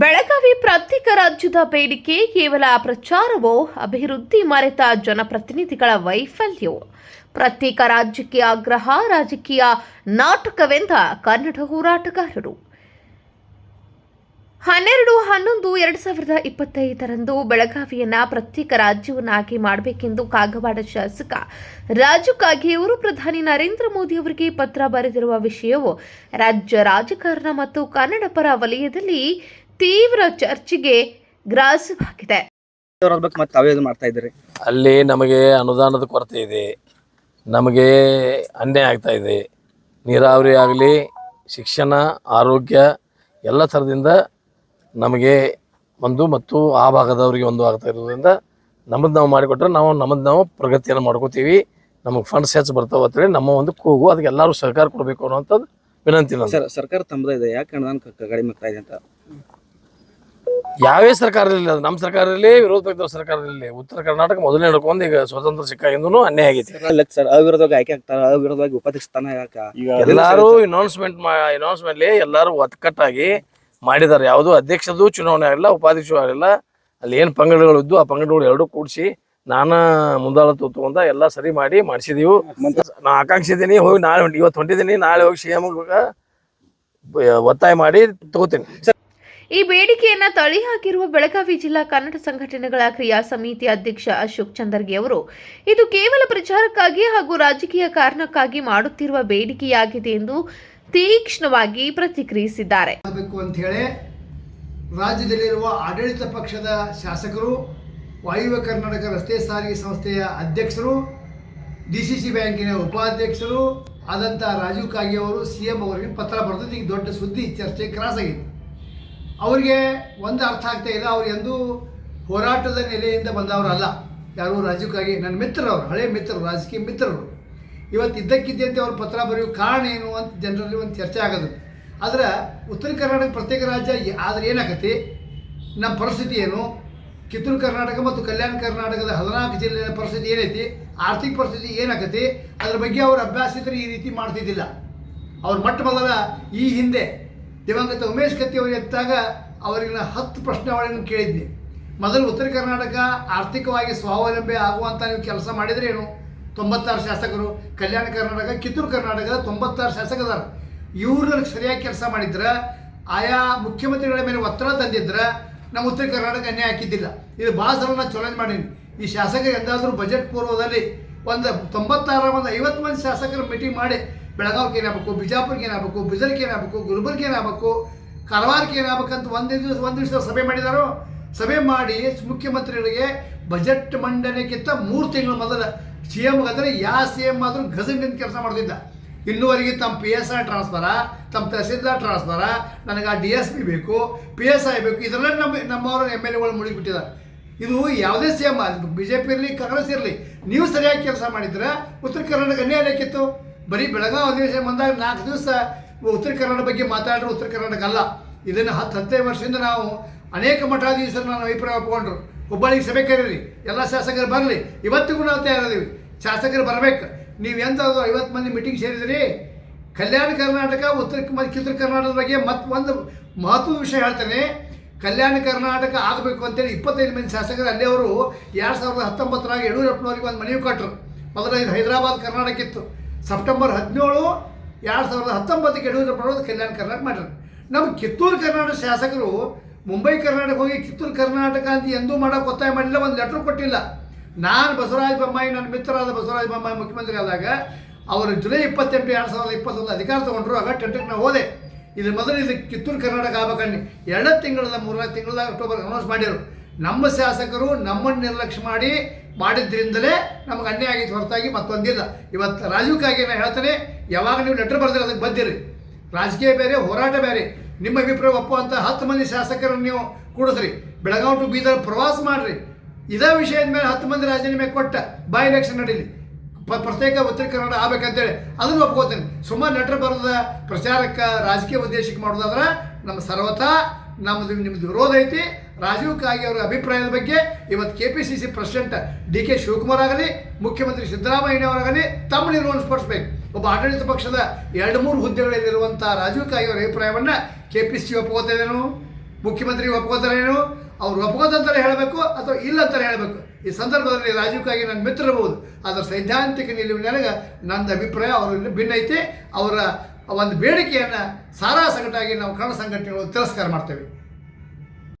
ಬೆಳಗಾವಿ ಪ್ರತ್ಯೇಕ ರಾಜ್ಯದ ಬೇಡಿಕೆ ಕೇವಲ ಪ್ರಚಾರವೋ, ಅಭಿವೃದ್ಧಿ ಮರೆತ ಜನಪ್ರತಿನಿಧಿಗಳ ವೈಫಲ್ಯವೋ ಪ್ರತ್ಯೇಕ ರಾಜ್ಯಕ್ಕೆ ಆಗ್ರಹ, ರಾಜಕೀಯ ನಾಟಕವೆಂದ ಕನ್ನಡ ಹೋರಾಟಗಾರರು. ಹನ್ನೆರಡು, ಹನ್ನೊಂದು, ಎರಡು ಸಾವಿರದ ಇಪ್ಪತ್ತೈದರಂದು ಬೆಳಗಾವಿಯನ್ನ ಪ್ರತ್ಯೇಕ ರಾಜ್ಯವನ್ನಾಗಿ ಮಾಡಬೇಕೆಂದು ಕಾಗವಾಡ ಶಾಸಕ ರಾಜು ಕಾಗೆಯವರು ಪ್ರಧಾನಿ ನರೇಂದ್ರ ಮೋದಿ ಅವರಿಗೆ ಪತ್ರ ಬರೆದಿರುವ ವಿಷಯವು ರಾಜ್ಯ ರಾಜಕಾರಣ ಮತ್ತು ಕನ್ನಡ ಪರ ವಲಯದಲ್ಲಿ ತೀವ್ರ ಚರ್ಚೆಗೆ ಗ್ರಾಸವಾಗಿದೆ ಅವ್ರ ಬಗ್ಗೆ ಮತ್ತೆ ತಾವೇ ಇದು ಮಾಡ್ತಾ ಇದ್ದೀರಿ? ಅಲ್ಲಿ ನಮಗೆ ಅನುದಾನದ ಕೊರತೆ ಇದೆ. ನಮಗೆ ಅನ್ಯಾಯ ಆಗ್ತಾ ಇದೆ. ನೀರಾವರಿ ಆಗಲಿ ಶಿಕ್ಷಣ ಆರೋಗ್ಯ ಎಲ್ಲ ಥರದಿಂದ ನಮಗೆ ಒಂದು ಮತ್ತು ಆ ಭಾಗದವರಿಗೆ ಒಂದು ಆಗ್ತಾ ಇರೋದ್ರಿಂದ ನಮ್ಮದು ನಾವು ಮಾಡಿಕೊಟ್ರೆ ನಾವು ನಮ್ಮದು ನಾವು ಪ್ರಗತಿಯನ್ನು ಮಾಡ್ಕೋತೀವಿ. ನಮಗೆ ಫಂಡ್ಸ್ ಹೆಚ್ಚು ಬರ್ತಾವೆ ಅಂತೇಳಿ ನಮ್ಮ ಒಂದು ಕೂಗು. ಅದಕ್ಕೆ ಎಲ್ಲರೂ ಸಹಕಾರ ಕೊಡಬೇಕು ಅನ್ನೋಂಥದ್ದು ವಿನಂತಿ ಸರ್ ಸರ್ಕಾರ ತಮ್ಮದೇ ಇದೆ. ಯಾಕೆ ಅನುದಾನ ಕಡಿಮೆ ಆಗ್ತಾ ಇದೆ ಅಂತ? ಯಾವೇ ಸರ್ಕಾರದಲ್ಲಿ ಅದು ನಮ್ಮ ಸರ್ಕಾರದಲ್ಲಿ ವಿರೋಧ ಪಕ್ಷದ ಸರ್ಕಾರದಲ್ಲಿ ಉತ್ತರ ಕರ್ನಾಟಕ ಮೊದಲನೇ ಹಿಡ್ಕೊಂಡು ಈಗ ಸ್ವತಂತ್ರ ಸಿಕ್ಕಾಗಿಂದೂ ಅನ್ಯಾಯ ಆಗೈತಿ. ಸರ್ ಅವಿರೋಧವಾಗಿ ಆಯ್ಕೆ ಆಗ್ತಾರ ಅವಿರೋಧವಾಗಿ ಉಪಾಧ್ಯಕ್ಷ ಸ್ಥಾನ ಯಾಕ ಎಲ್ಲಾರು ಅನೌನ್ಸ್ಮೆಂಟ್ ಅನೌನ್ಸ್ಮೆಂಟ್ ಎಲ್ಲಾರು ಒತ್ತಕಟ್ಟಾಗಿ ಮಾಡಿದ್ದಾರೆ. ಯಾವುದು ಅಧ್ಯಕ್ಷದು ಚುನಾವಣೆ ಆಗಿಲ್ಲ ಉಪಾಧ್ಯಕ್ಷ ಆಗಿಲ್ಲ. ಅಲ್ಲಿ ಏನು ಪಂಗಡಗಳು ಇದ್ದು ಆ ಪಂಗಡಗಳು ಎರಡೂ ಕೂಡಿಸಿ ನಾನು ಮುಂದಾಳ ತಗೊಂಡ ಎಲ್ಲ ಸರಿ ಮಾಡಿ ಮಾಡಿಸಿದೀವಿ. ನಾ ಆಕಾಂಕ್ಷಿದ್ದೀನಿ ಹೋಗಿ ನಾಳೆ ಹೊಂಟಿ ಇವತ್ತು ಹೊಂಟಿದ್ದೀನಿ ನಾಳೆ ಹೋಗಿ ಸಿ ಎಂ ಒತ್ತಾಯ ಮಾಡಿ ತಗೋತೀನಿ. ಈ ಬೇಡಿಕೆಯನ್ನ ತಳ್ಳಿ ಹಾಕಿರುವ ಬೆಳಗಾವಿ ಜಿಲ್ಲಾ ಕನ್ನಡ ಸಂಘಟನೆಗಳ ಕ್ರಿಯಾ ಸಮಿತಿ ಅಧ್ಯಕ್ಷ ಅಶೋಕ್ ಚಂದರ್ಗಿ ಅವರು, ಇದು ಕೇವಲ ಪ್ರಚಾರಕ್ಕಾಗಿ ಹಾಗೂ ರಾಜಕೀಯ ಕಾರಣಕ್ಕಾಗಿ ಮಾಡುತ್ತಿರುವ ಬೇಡಿಕೆಯಾಗಿದೆ ಎಂದು ತೀಕ್ಷ್ಣವಾಗಿ ಪ್ರತಿಕ್ರಿಯಿಸಿದ್ದಾರೆ. ರಾಜ್ಯದಲ್ಲಿರುವ ಆಡಳಿತ ಪಕ್ಷದ ಶಾಸಕರು, ವಾಯುವ್ಯ ಕರ್ನಾಟಕ ರಸ್ತೆ ಸಾರಿಗೆ ಸಂಸ್ಥೆಯ ಅಧ್ಯಕ್ಷರು, ಡಿ ಸಿ ಸಿ ಬ್ಯಾಂಕಿನ ಉಪಾಧ್ಯಕ್ಷರು ಆದಂಥ ರಾಜೀವ್ ಕಾಗೆ ಅವರು, ಸಿ ಎಂ ಅವರಿಗೆ ಪತ್ರ ಬರೆದಿದ್ದು ಈಗ ದೊಡ್ಡ ಸುದ್ದಿ ಚರ್ಚೆ ಕ್ರಾಸ್ ಆಗಿದೆ. ಅವರಿಗೆ ಒಂದು ಅರ್ಥ ಆಗ್ತಾ ಇಲ್ಲ. ಅವ್ರು ಎಂದೂ ಹೋರಾಟದ ನೆಲೆಯಿಂದ ಬಂದವರಲ್ಲ. ಯಾರು ರಾಜ್ಯಕ್ಕಾಗಿ ನನ್ನ ಮಿತ್ರರವರು, ಹಳೆ ಮಿತ್ರರು, ರಾಜಕೀಯ ಮಿತ್ರರು. ಇವತ್ತು ಇದ್ದಕ್ಕಿದ್ದಂತೆ ಅವ್ರ ಪತ್ರ ಬರೆಯೋ ಕಾರಣ ಏನು ಅಂತ ಜನರಲ್ಲಿ ಒಂದು ಚರ್ಚೆ ಆಗೋದು. ಆದರೆ ಉತ್ತರ ಕರ್ನಾಟಕ ಪ್ರತ್ಯೇಕ ರಾಜ್ಯ ಆದರೆ ಏನಾಗತ್ತೆ? ನಮ್ಮ ಪರಿಸ್ಥಿತಿ ಏನು? ಕಿತ್ತೂರು ಕರ್ನಾಟಕ ಮತ್ತು ಕಲ್ಯಾಣ ಕರ್ನಾಟಕದ ಹದಿನಾಲ್ಕು ಜಿಲ್ಲೆಯ ಪರಿಸ್ಥಿತಿ ಏನೈತಿ? ಆರ್ಥಿಕ ಪರಿಸ್ಥಿತಿ ಏನಾಗತ್ತೆ? ಅದ್ರ ಬಗ್ಗೆ ಅವರು ಅಭ್ಯಾಸಿತರು ಈ ರೀತಿ ಮಾಡ್ತಿದ್ದಿಲ್ಲ. ಅವ್ರ ಮೊಟ್ಟ ಮೊದಲ ಈ ಹಿಂದೆ ದಿವಂಗತ ಉಮೇಶ್ ಕತ್ತಿ ಅವರು ಎತ್ತಾಗ ಅವರಿಗೆ ಹತ್ತು ಪ್ರಶ್ನಾವಳಿಯನ್ನು ಕೇಳಿದ್ನಿ. ಮೊದಲು ಉತ್ತರ ಕರ್ನಾಟಕ ಆರ್ಥಿಕವಾಗಿ ಸ್ವಾವಲಂಬಿ ಆಗುವಂಥ ನೀವು ಕೆಲಸ ಮಾಡಿದ್ರೇನು ತೊಂಬತ್ತಾರು ಶಾಸಕರು, ಕಲ್ಯಾಣ ಕರ್ನಾಟಕ, ಕಿತ್ತೂರು ಕರ್ನಾಟಕದ ತೊಂಬತ್ತಾರು ಶಾಸಕದಾರ ಇವ್ರನ್ನ ಸರಿಯಾಗಿ ಕೆಲಸ ಮಾಡಿದ್ರೆ, ಆಯಾ ಮುಖ್ಯಮಂತ್ರಿಗಳ ಮೇಲೆ ಒತ್ತಡ ತಂದಿದ್ರೆ ನಮ್ಮ ಉತ್ತರ ಕರ್ನಾಟಕ ಅನ್ಯಾಯ ಹಾಕಿದ್ದಿಲ್ಲ. ಇದು ಭಾಳ ಚಾಲೆಂಜ್ ಮಾಡೀನಿ. ಈ ಶಾಸಕರು ಎಂದಾದರೂ ಬಜೆಟ್ ಪೂರ್ವದಲ್ಲಿ ಒಂದು ತೊಂಬತ್ತಾರ, ಒಂದು ಐವತ್ತು ಮಂದಿ ಶಾಸಕರು ಮೀಟಿಂಗ್ ಮಾಡಿ ಬೆಳಗಾವಿಗೆ ಏನಾಗಬೇಕು ಬಿಜಾಪುರ್ಗೆ ಏನಾಗಬೇಕು ಬೀದರ್ಗೆ ಏನಾಗಬೇಕು ಗುಲ್ಬರ್ಗೆ ಏನಾಗಬೇಕು ಕಾರವಾರಕ್ಕೆ ಏನಾಗಬೇಕಂತ ಒಂದೇ ದಿವಸ, ಒಂದು ದಿವಸ ಸಭೆ ಮಾಡಿದಾರೋ. ಸಭೆ ಮಾಡಿ ಮುಖ್ಯಮಂತ್ರಿಗಳಿಗೆ ಬಜೆಟ್ ಮಂಡನೆಗಿಂತ ಮೂರು ತಿಂಗಳು ಮೊದಲು ಸಿ ಎಮ್ಗೆ ಅಂದರೆ ಯಾವ ಸಿ ಎಂ ಆದರೂ ಗಜನಿಂದ ಕೆಲಸ ಮಾಡ್ತಿದ್ದ ಇನ್ನುವರೆಗೆ ತಮ್ಮ ಪಿ ಎಸ್ ಐ ಟ್ರಾನ್ಸ್ಫರ ತಮ್ಮ ತಹಸೀಲ್ದಾರ್ ಟ್ರಾನ್ಸ್ಫರ ನನಗೆ ಆ ಡಿ ಎಸ್ ಪಿ ಬೇಕು, ಪಿ ಎಸ್ ಐ ಬೇಕು ಇದರಲ್ಲೇ ನಮ್ಮ ನಮ್ಮವರು ಎಂ ಎಲ್ ಎಗಳು ಮುಳುಗಿಬಿಟ್ಟಿದ್ದಾರೆ. ಇದು ಯಾವುದೇ C M B J P ಇರಲಿ, ಕಾಂಗ್ರೆಸ್ ಇರಲಿ, ನೀವು ಸರಿಯಾಗಿ ಕೆಲಸ ಮಾಡಿದ್ರೆ ಉತ್ತರ ಕರ್ನಾಟಕ ಅನ್ಯಾಯ ಯಾಕಿತ್ತು ಬರೀ ಬೆಳಗಾವಿ ಅಧಿವೇಶನ ಬಂದಾಗ ನಾಲ್ಕು ದಿವಸ ಉತ್ತರ ಕನ್ನಡ ಬಗ್ಗೆ ಮಾತಾಡ್ರು, ಉತ್ತರ ಕರ್ನಾಟಕ ಅಲ್ಲ ಇದನ್ನು ಹತ್ತು ಹದಿನೈದು ವರ್ಷದಿಂದ ನಾವು ಅನೇಕ ಮಠಾಧೀಶರು ನಾನು ಅಭಿಪ್ರಾಯ ಒಪ್ಪಿಕೊಂಡ್ರು ಹುಬ್ಬಳ್ಳಿಗೆ ಸಭೆ ಕರೀರಿ, ಎಲ್ಲ ಶಾಸಕರು ಬರಲಿ. ಇವತ್ತಿಗೂ ನಾವು ತಯಾರಿದ್ದೀವಿ. ಶಾಸಕರು ಬರಬೇಕು. ನೀವು ಎಂಥದ್ದು ಐವತ್ತು ಮಂದಿ ಮೀಟಿಂಗ್ ಸೇರಿದ್ರಿ? ಕಲ್ಯಾಣ ಕರ್ನಾಟಕ, ಉತ್ತರ ಕಿತ್ತೂರು ಕರ್ನಾಟಕದ ಬಗ್ಗೆ ಮತ್ತು ಒಂದು ಮಹತ್ವದ ವಿಷಯ ಹೇಳ್ತೇನೆ. ಕಲ್ಯಾಣ ಕರ್ನಾಟಕ ಆಗಬೇಕು ಅಂತೇಳಿ ಇಪ್ಪತ್ತೈದು ಮಂದಿ ಶಾಸಕರು ಅಲ್ಲಿ ಅವರು ಎರಡು ಸಾವಿರದ ಹತ್ತೊಂಬತ್ತರಾಗ ಯಡಿಯೂರಪ್ಪನವ್ರಿಗೆ ಒಂದು ಮನವಿ ಕೊಟ್ಟರು ಮೊದಲ ಇದು ಹೈದರಾಬಾದ್ ಕರ್ನಾಟಕ ಇತ್ತು. ಸೆಪ್ಟೆಂಬರ್ ಹದಿನೇಳು, ಎರಡು ಸಾವಿರದ ಹತ್ತೊಂಬತ್ತಕ್ಕೆ ಯಡಿಯೂರಪ್ಪನವರು ಕಲ್ಯಾಣ ಕರ್ನಾಟಕ ಮಾಡಿರೋದು ನಮ್ಮ ಕಿತ್ತೂರು ಕರ್ನಾಟಕ ಶಾಸಕರು ಮುಂಬೈ ಕರ್ನಾಟಕ ಹೋಗಿ ಕಿತ್ತೂರು ಕರ್ನಾಟಕ ಅಂತ ಎಂದೂ ಮಾಡೋಕೆ ಒತ್ತಾಯ ಮಾಡಿಲ್ಲ, ಒಂದು ಲೆಟ್ರ್ ಕೊಟ್ಟಿಲ್ಲ. ನಾನು ಬಸವರಾಜ ಬೊಮ್ಮಾಯಿ, ನನ್ನ ಮಿತ್ರರಾದ ಬಸವರಾಜ ಬೊಮ್ಮಾಯಿ ಮುಖ್ಯಮಂತ್ರಿ ಆದಾಗ ಅವರು ಜುಲೈ ಇಪ್ಪತ್ತೆಂಟು, ಎರಡು ಸಾವಿರದ ಇಪ್ಪತ್ತೊಂದು ಅಧಿಕಾರ ತೊಗೊಂಡ್ರು, ಆಗ ಟೆಂಟಕ್ಕೆ ನಾವು ಹೋದೆ. ಇದು ಮೊದಲು ಇದು ಕಿತ್ತೂರು ಕರ್ನಾಟಕ ಆಗ್ಬೇಕಂಡು ಎರಡು ತಿಂಗಳ ಮೂರನೇ ತಿಂಗಳ ಅಕ್ಟೋಬರ್ ಅನೌನ್ಸ್ ಮಾಡಿರು ನಮ್ಮ ಶಾಸಕರು ನಮ್ಮನ್ನು ನಿರ್ಲಕ್ಷ್ಯ ಮಾಡಿ ಮಾಡಿದ್ರಿಂದಲೇ ನಮಗೆ ಅನ್ಯಾಯ ಆಗಿತ್ತು ಹೊರತಾಗಿ ಮತ್ತೊಂದಿಲ್ಲ ಇವತ್ತು ರಾಜೀವ್ ನಾನು ಹೇಳ್ತೇನೆ, ಯಾವಾಗ ನೀವು ಲೆಟರ್ ಬರ್ದಿರ ಅದಕ್ಕೆ ಬಂದಿರಿ. ರಾಜಕೀಯ ಬೇರೆ, ಹೋರಾಟ ಬೇರೆ. ನಿಮ್ಮ ಅಭಿಪ್ರಾಯ ಒಪ್ಪುವಂಥ ಹತ್ತು ಮಂದಿ ಶಾಸಕರನ್ನು ನೀವು ಕೂಡಿಸ್ರಿ. ಬೆಳಗಾವಿ ಟು ಬೀದರ್ ಪ್ರವಾಸ ಮಾಡಿರಿ. ಇದೇ ವಿಷಯದ ಮೇಲೆ ಹತ್ತು ಮಂದಿ ರಾಜೀನಾಮೆ ಕೊಟ್ಟ ಬೈ ಎಲೆಕ್ಷನ್ ನಡೀಲಿ. ಪ್ರತ್ಯೇಕ ಉತ್ತರ ಕನ್ನಡ ಆಗ್ಬೇಕಂತೇಳಿ ಅದನ್ನು ಒಪ್ಕೋತೀನಿ. ಸುಮಾರು ಲೆಟರ್ ಬರೋದ ಪ್ರಚಾರಕ್ಕೆ ರಾಜಕೀಯ ಉದ್ದೇಶಕ್ಕೆ ಮಾಡೋದಾದ್ರೆ ನಮ್ಮ ಸರ್ವತಾ, ನಮ್ಮದು ನಿಮ್ಮದು ವಿರೋಧ ಐತಿ. ರಾಜೀವ್ ಕಾಗಿ ಅವರ ಅಭಿಪ್ರಾಯದ ಬಗ್ಗೆ ಇವತ್ತು K P C C president D K Shivakumar ಆಗಲಿ, ಮುಖ್ಯಮಂತ್ರಿ ಸಿದ್ದರಾಮಯ್ಯನವರಾಗಲಿ ತಮ್ಮ ನಿಲುವನ್ನು ಸ್ಪರ್ಶಬೇಕು. ಒಬ್ಬ ಆಡಳಿತ ಪಕ್ಷದ ಎರಡು ಮೂರು ಹುದ್ದೆಗಳಲ್ಲಿರುವಂಥ ರಾಜೀವ್ ಕಾಗಿ ಅವರ ಅಭಿಪ್ರಾಯವನ್ನು ಕೆ ಪಿ ಸಿ ಒಪ್ಕೋತಾರೇನು ಮುಖ್ಯಮಂತ್ರಿ ಒಪ್ಕೋತಾರೇನು ಅವ್ರು ಒಪ್ಕೋದಂತಲೇ ಹೇಳಬೇಕು ಅಥವಾ ಇಲ್ಲ ಅಂತಲೇ ಹೇಳಬೇಕು? ಈ ಸಂದರ್ಭದಲ್ಲಿ ರಾಜೀವ್ ಕಾಗಿ ನನ್ನ ಮಿತ್ರಬಹುದು ಅದರ ಸೈದ್ಧಾಂತಿಕ ನನಗೆ ನನ್ನ ಅಭಿಪ್ರಾಯ ಅವರ ಭಿನ್ನ ಐತೆ. ಅವರ ಒಂದು ಬೇಡಿಕೆಯನ್ನು ಸಾರಾ ಸಂಘಟಾಗಿ ನಾವು ಕನ್ನಡ ಸಂಘಟನೆಗಳು ತಿರಸ್ಕಾರ ಮಾಡ್ತೇವೆ.